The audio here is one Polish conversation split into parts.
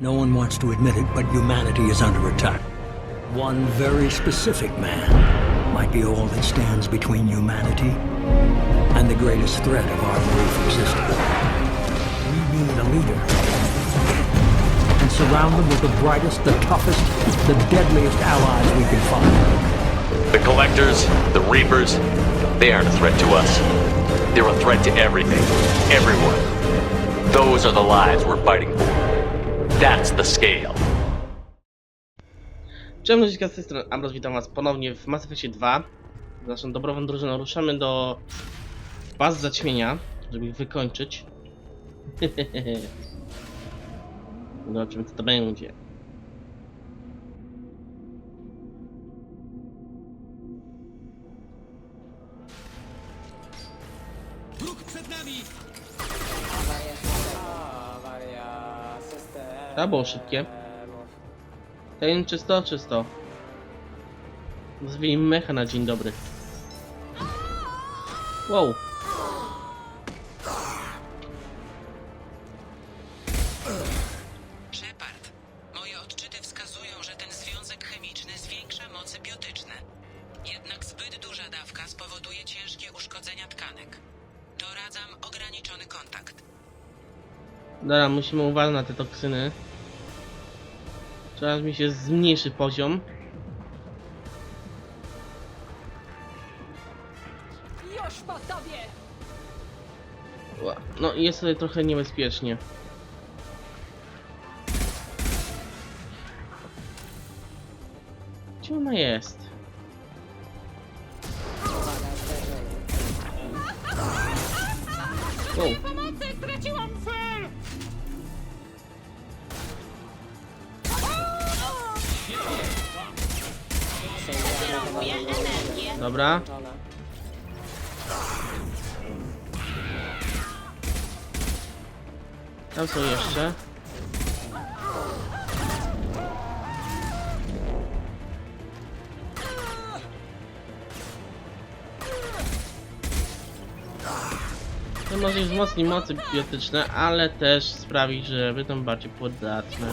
No one wants to admit it, but humanity is under attack. One very specific man might be all that stands between humanity and the greatest threat of our brief existence. We need a leader. And surround them with the brightest, the toughest, the deadliest allies we can find. The Collectors, the Reapers, they aren't a threat to us. They're a threat to everything, everyone. Those are the lives we're fighting. That's the scale. Cześć, ludziska, z tej strony Ambros, witam was ponownie w Mass Effectie 2. Z naszą dobrową drużyną ruszamy do baz zaćmienia, żeby ich wykończyć. Zobaczymy co to będzie. To było szybkie. Ten czysto, czysto. Zwij mecha na dzień dobry. Wow. Shepard, moje odczyty wskazują, że ten związek chemiczny zwiększa moce biotyczne. Jednak zbyt duża dawka spowoduje ciężkie uszkodzenia tkanek. Doradzam ograniczony kontakt. Dobra, musimy uważać na te toksyny. Teraz mi się zmniejszy poziom. No jest tutaj trochę niebezpiecznie. Dobra. Tam są jeszcze. To może i wzmocni mocy biotyczne, ale też sprawi, że będą bardziej podatne.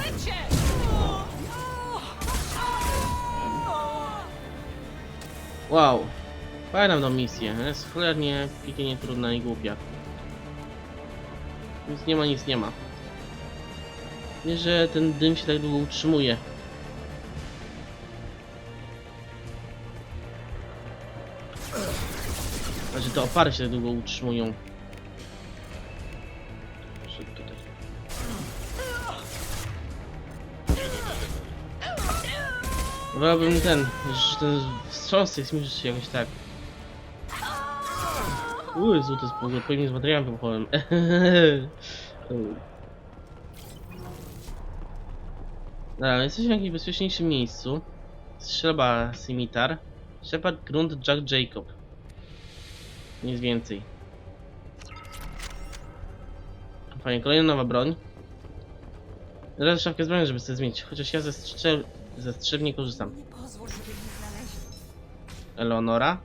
Wow. Fajna tą misję. Jest cholernie piekielnie trudna i głupia. Nic nie ma, nic nie ma. Nie, że ten dym się tak długo utrzymuje. Znaczy te opary się tak długo utrzymują. Wolałbym ten, że ten wstrząs jest mi się jakoś tak. Uuu, złoty spół, odpowiednim z materiałem wybuchowym. Dobra, jesteśmy w jakimś bezpieczniejszym miejscu. Strzelba Scimitar. Shepard, Grunt, Jack, Jacob. Nic więcej. Fajnie, kolejna nowa broń. Teraz szafkę z żeby sobie zmienić. Chociaż ja ze, strzel ze mnie znaleźli. Eleonora.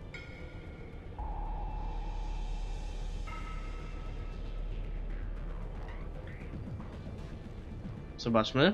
Zobaczmy.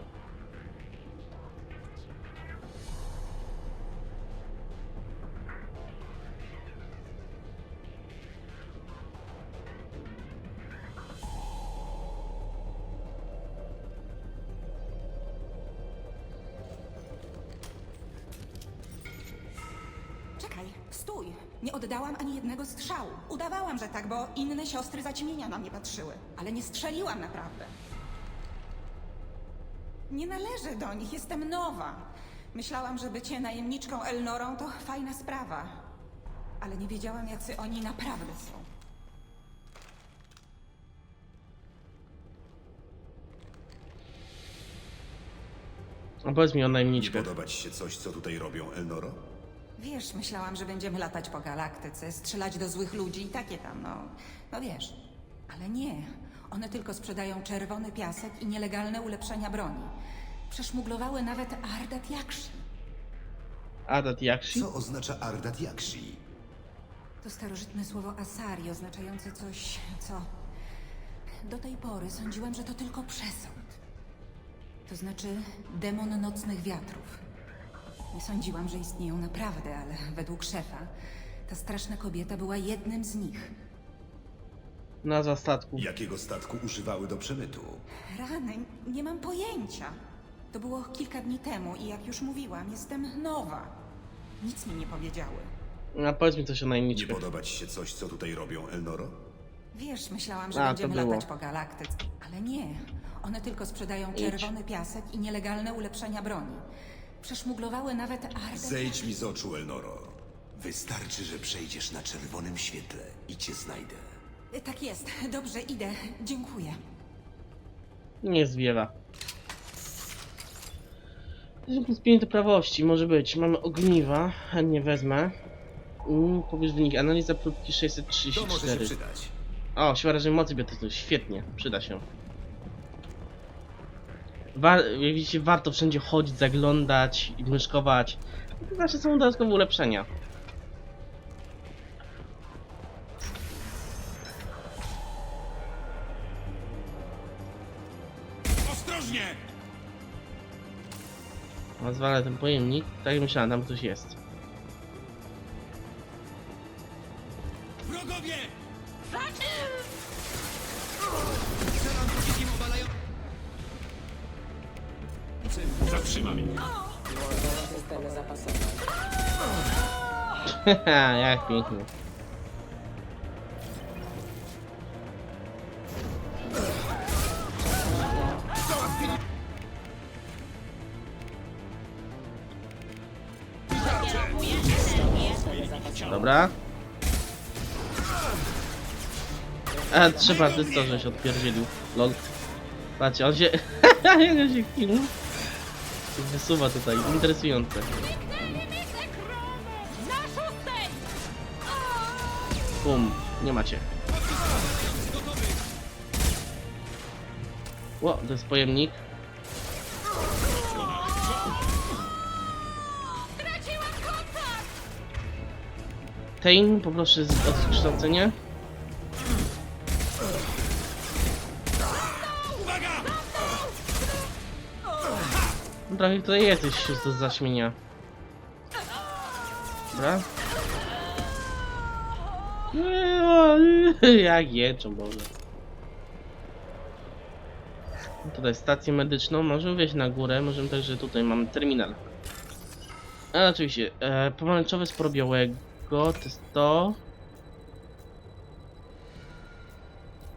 Stój! Nie oddałam ani jednego strzału. Udawałam, że tak, bo inne siostry zaćmienia na mnie patrzyły. Ale nie strzeliłam naprawdę. Nie należę do nich, jestem nowa. Myślałam, że bycie najemniczką Elnorą to fajna sprawa. Ale nie wiedziałam, jacy oni naprawdę są. Opowiedz mi o Nie najemniczkach. podoba ci się coś, co tutaj robią, Elnoro? Wiesz, myślałam, że będziemy latać po galaktyce, strzelać do złych ludzi i takie tam, no. No wiesz. Ale nie. One tylko sprzedają czerwony piasek i nielegalne ulepszenia broni. Przeszmuglowały nawet Ardat Yakshi. Adat Yakshi? Co oznacza Ardat Yakshi? To starożytne słowo Asari, oznaczające coś, co... Do tej pory sądziłam, że to tylko przesąd. To znaczy demon nocnych wiatrów. Nie sądziłam, że istnieją naprawdę, ale według szefa ta straszna kobieta była jednym z nich. Nazwa statku. Jakiego statku używały do przemytu? Rany, nie mam pojęcia. To było kilka dni temu i jak już mówiłam, jestem nowa. Nic mi nie powiedziały. A powiedz mi coś o Nie podoba ci się coś, co tutaj robią, Elnoro? Wiesz, myślałam, że A, to będziemy było. latać po galaktyce, ale nie. One tylko sprzedają czerwony piasek i nielegalne ulepszenia broni. Przeszmuglowały nawet Ardę. Zejdź mi z oczu, Elnoro. Wystarczy, że przejdziesz na czerwonym świetle i cię znajdę. Tak jest. Dobrze, idę. Dziękuję. Nie zwiewa. Plus 5 do prawości, może być. Mamy ogniwa, chętnie wezmę. Mm, pobierz wynik. Analiza próbki To może się 634. przydać. O, siła rażenia mocy biotycznej, świetnie, przyda się. Wa jak widzicie, warto wszędzie chodzić, zaglądać, i myszkować. To znaczy są dodatkowe ulepszenia. Ostrożnie! Zwalę ten pojemnik. Tak jak myślałem, tam ktoś jest. Zatrzymam ich. Systemy jak pięknie. Dobra. A, trzeba ty co, żeś odpierdzielił. Lol. Patrzcie, on się... On się Wysuwa tutaj, interesujące. Bum, nie macie. Ło, to jest pojemnik. Tain, poproszę o zkształcenie. Trochę tutaj jesteś do zaśmienia. Dobra. Jak jeczą, Boże. Tutaj stację medyczną, możemy wejść na górę, możemy także tutaj mamy terminal. A oczywiście, e, pomarańczowe sporo białego, to jest to.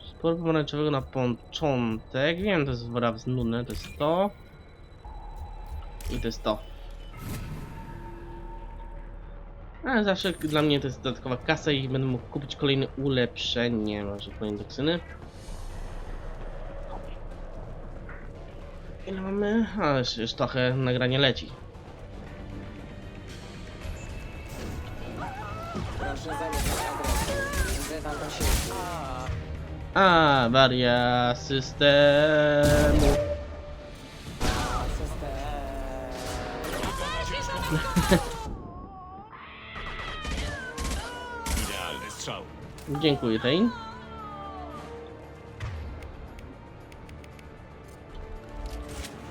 Sporo pomarańczowego na początek, wiem, to jest wraz nudne, to jest to. I to jest to. Ale zawsze dla mnie to jest dodatkowa kasa i będę mógł kupić kolejne ulepszenie, może kolejne toksyny. Ile mamy? A, jeszcze, jeszcze trochę nagranie leci. A, waria systemu. Idealny strzał. Dziękuję tej.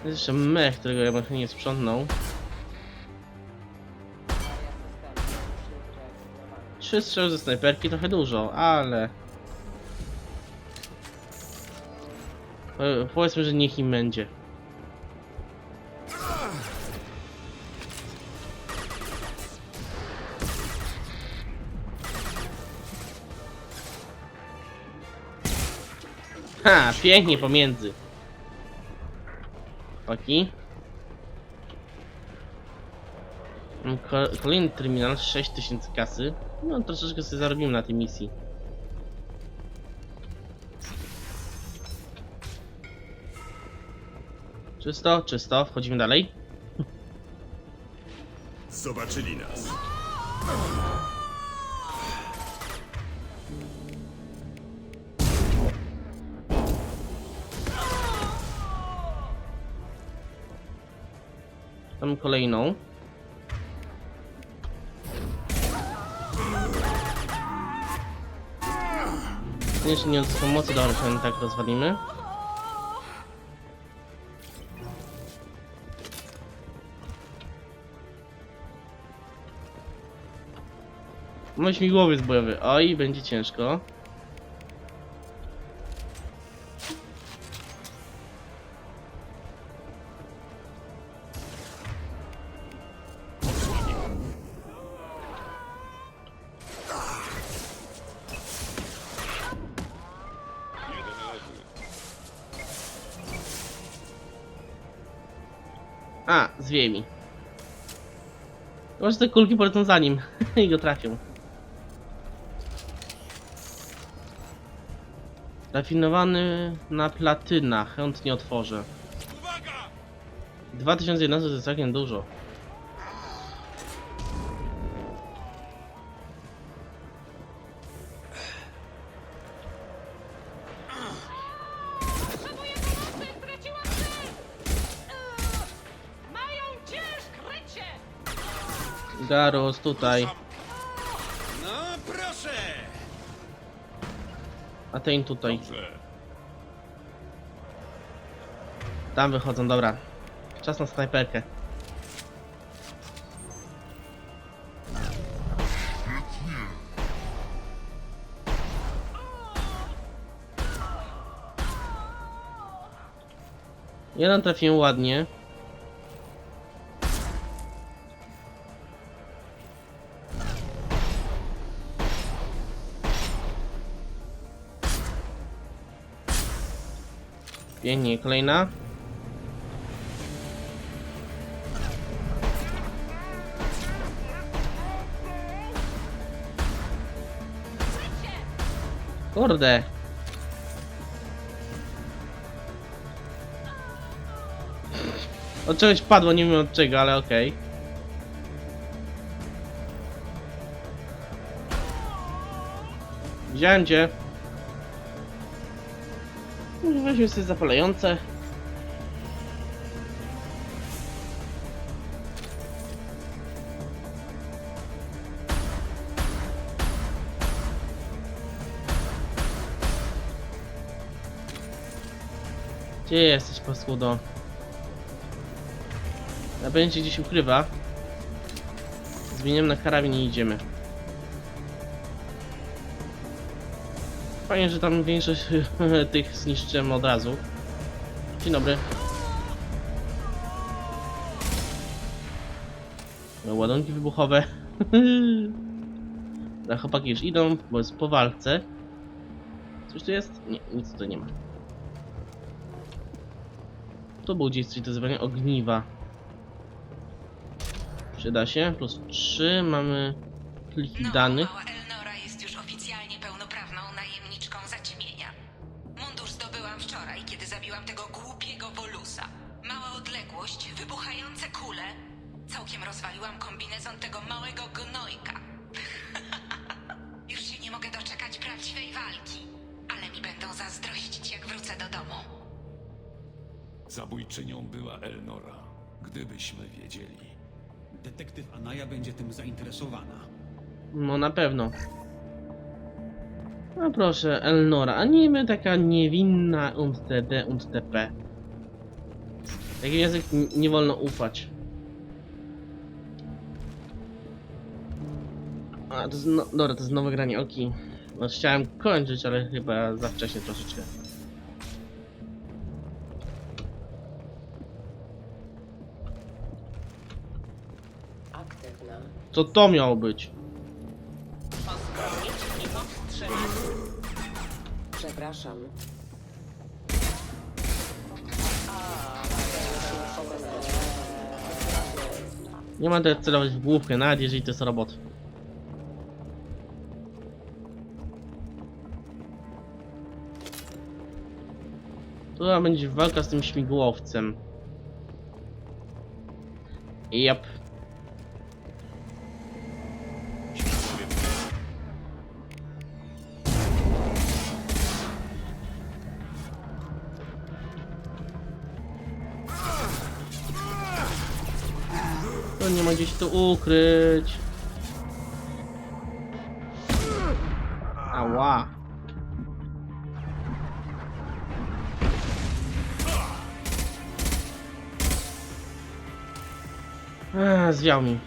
Jest jeszcze mech, którego ja bym nie sprzątnął. Trzy strzały ze snajperki, trochę dużo, ale... Po- Powiedzmy, że niech im będzie. Ha, pięknie pomiędzy. Ko- Kolejny terminal, 6000 kasy. No troszeczkę sobie zarobimy na tej misji. Czysto, czysto, wchodzimy dalej. Zobaczyli nas. Tam kolejną. Jeszcze nie odzyskam mocy, dobra, to tak rozwalimy. No śmigłowiec bojowy, oj, będzie ciężko. A, zwieje mi. Może te kulki polecą za nim i go trafią. Rafinowany na platyna, chętnie otworzę. 2011 to jest całkiem dużo. Garus tutaj. No proszę! A ten tutaj. Tam wychodzą, dobra. Czas na snajperkę. Jeden trafiłem ładnie. Pięknie, kolejna. Kurde. Od czegoś padło, nie wiem od czego, ale okej. Widziałem cię. Weźmy sobie zapalające. Gdzie jesteś, paskudo? Na się gdzieś ukrywa. Zmieniam na karabin i idziemy. Fajnie, że tam większość tych zniszczyłem od razu. Dzień dobry. No, Ładunki wybuchowe. Na chłopaki już idą, bo jest po walce. Coś tu jest? Nie, nic tu nie ma. Tu był gdzieś coś do zwania ogniwa. Przyda się. Plus 3 mamy pliki No, danych. Całkiem rozwaliłam kombinezon tego małego gnojka. już się nie mogę doczekać prawdziwej walki. Ale mi będą zazdrościć, jak wrócę do domu. Zabójczynią była Elnora, gdybyśmy wiedzieli. Detektyw Anaja będzie tym zainteresowana. No na pewno. No proszę, Elnora, a niby taka niewinna und td und tp. Taki język nie wolno ufać. A, to jest no, dobra, to jest nowe granie, oki. No, chciałem kończyć, ale chyba za wcześnie troszeczkę. Aktywna. Co to miało być? Przepraszam. Nie ma teraz celować w główkę, nawet jeżeli to jest robot. Tu będzie walka z tym śmigłowcem. Jap. To nie ma gdzieś to ukryć. Eee, zwiał mi.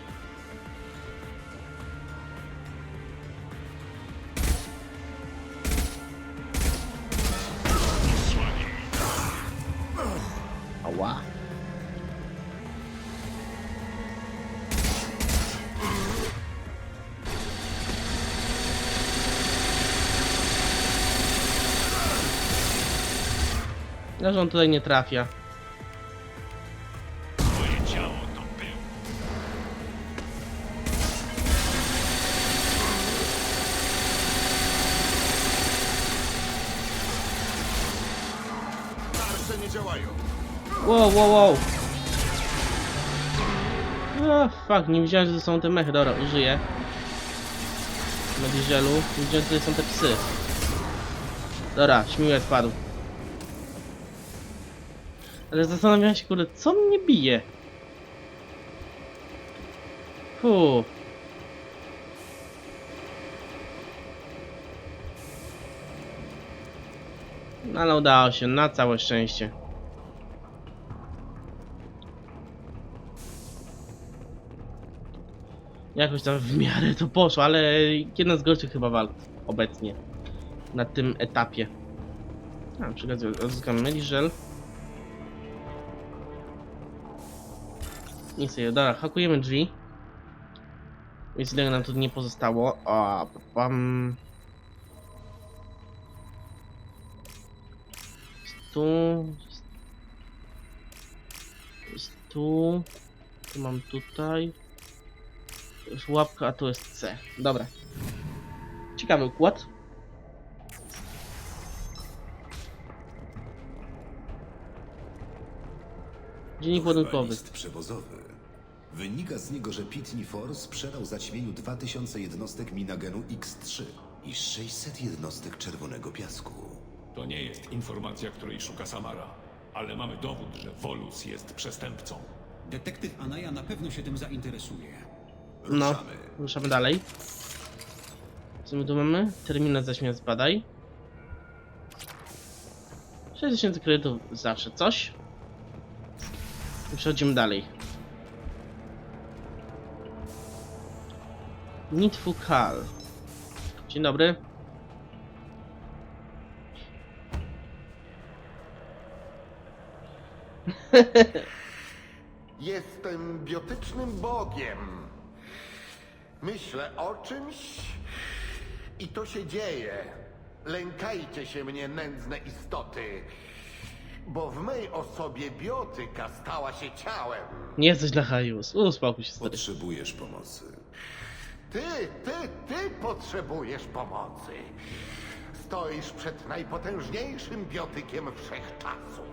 Leżą tutaj nie trafia. Działają. Wow, wow, wow. O, fuck, nie widziałem, że to są te mechy. Dobra, użyję. Mediżelu. Nie widziałem, że to są te psy. Dobra, śmiłek spadł. Ale zastanawiam się, kurde, co mnie bije? Fu. No ale udało się, na całe szczęście. Jakoś tam w miarę to poszło, ale jedna z gorszych chyba walk obecnie. Na tym etapie. A, przy okazji odzyskam Meliżel. I sobie, dobra, hakujemy drzwi. Więc ile nam tu nie pozostało. O, pam. Tu. Tu. Tu mam tutaj. To jest łapka, a tu jest C. Dobra. Ciekawy układ. Dziennik ładunkowy. list przewozowy. Wynika z niego, że Pitney Force sprzedał zaćmieniu 2000 jednostek Minagenu X3 i 600 jednostek czerwonego piasku. To nie jest informacja, której szuka Samara. Ale mamy dowód, że Volus jest przestępcą. Detektyw Anaya na pewno się tym zainteresuje. No, Ruszamy. ruszamy dalej. Co my tu mamy? Terminal zaśmian zbadaj. 6000 kredytów zawsze coś. I przechodzimy dalej. Nitfu Kal. Dzień dobry. Jestem biotycznym bogiem. Myślę o czymś i to się dzieje. Lękajcie się mnie, nędzne istoty, bo w mej osobie biotyka stała się ciałem. Nie jesteś na Hajus. Uspokój się stary. Potrzebujesz pomocy. Ty, ty, ty potrzebujesz pomocy. Stoisz przed najpotężniejszym biotykiem wszechczasów.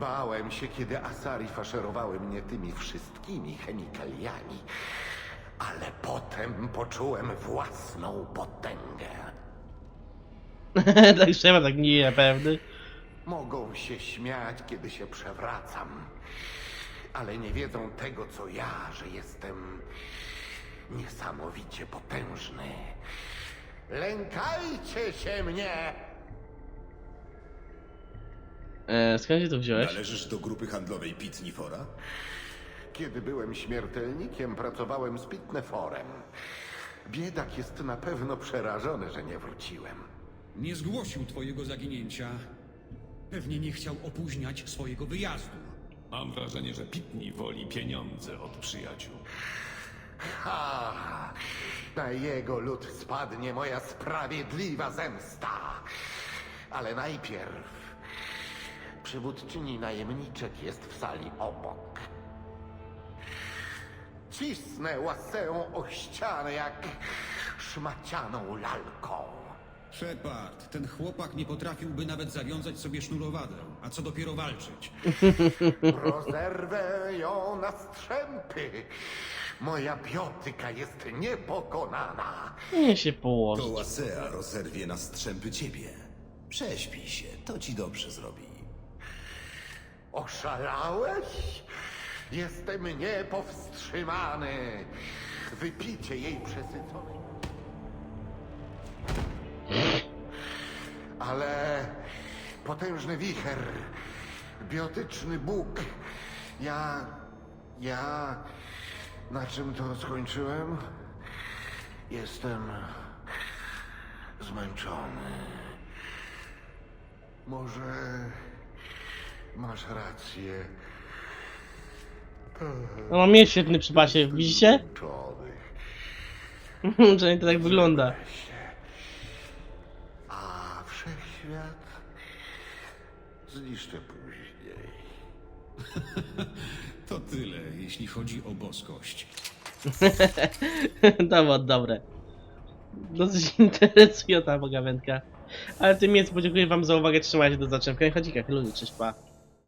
Bałem się, kiedy Asari faszerowały mnie tymi wszystkimi chemikaliami, ale potem poczułem własną potęgę. tak trzeba, tak nie pewny. Mogą się śmiać, kiedy się przewracam, ale nie wiedzą tego, co ja, że jestem niesamowicie potężny. Lękajcie się mnie! E, skąd się to wziąłeś? Należysz do grupy handlowej Pitney Fora? Kiedy byłem śmiertelnikiem, pracowałem z Pitneforem. Biedak jest na pewno przerażony, że nie wróciłem. Nie zgłosił twojego zaginięcia. Pewnie nie chciał opóźniać swojego wyjazdu. Mam wrażenie, że Pitney woli pieniądze od przyjaciół. Ha! Na jego lud spadnie moja sprawiedliwa zemsta. Ale najpierw przywódczyni najemniczek jest w sali obok. Cisnę łasę o ścianę jak szmacianą lalką. Shepard, ten chłopak nie potrafiłby nawet zawiązać sobie sznurowadę, a co dopiero walczyć. Rozerwę ją na strzępy. Moja biotyka jest niepokonana. Nie się To położyć. Łasea rozerwie na strzępy ciebie. Prześpij się, to ci dobrze zrobi. Oszalałeś? Jestem niepowstrzymany. Wypicie jej przesyconej. Ale potężny wicher, biotyczny Bóg. Ja. Ja. Na czym to skończyłem? Jestem zmęczony. Może masz rację. No mam mieć świetny przypasie, widzicie? Zmęczony. Przynajmniej to tak wygląda. A wszechświat zniszczę później. To tyle, jeśli chodzi o boskość. Dowód, dobre. Dosyć interesująca pogawędka. Ale tym jest, podziękuję wam za uwagę, trzymajcie do w kolejnych chodzikach. Ludzie, cześć, pa.